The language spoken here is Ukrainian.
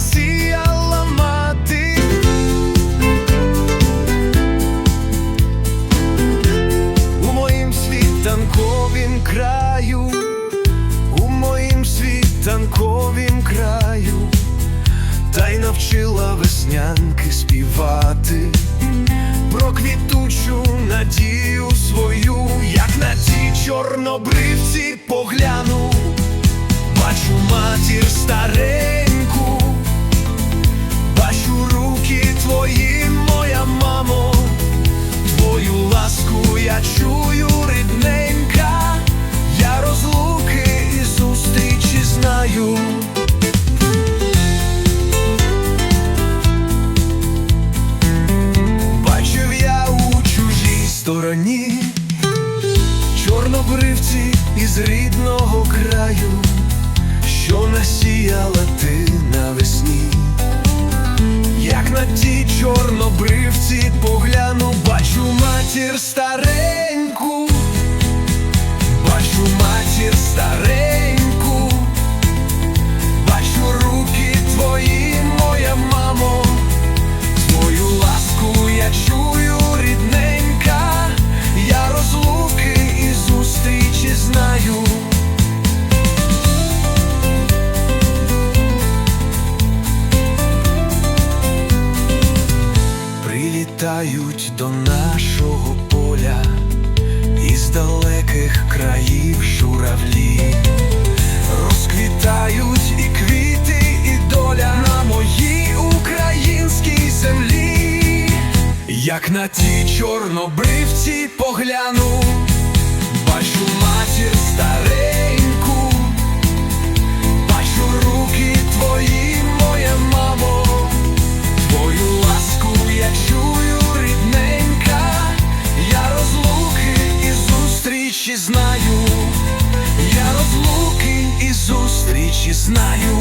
сіяла мати. У моїм світанковім краю, у моїм світанковім краю, та й навчила веснянки співати про квітучу надію свою, як на ті чорнобривці погляну, бачу матір стареньку, стороні чорнобривці із рідного краю, що насіяла ти навесні, як на ті чорнобривці погляну, бачу матір стареньку, Прилітають до нашого поля із далеких країв журавлі, розквітають і квіти, і доля на моїй українській землі, як на ті чорнобривці погляну, знаю,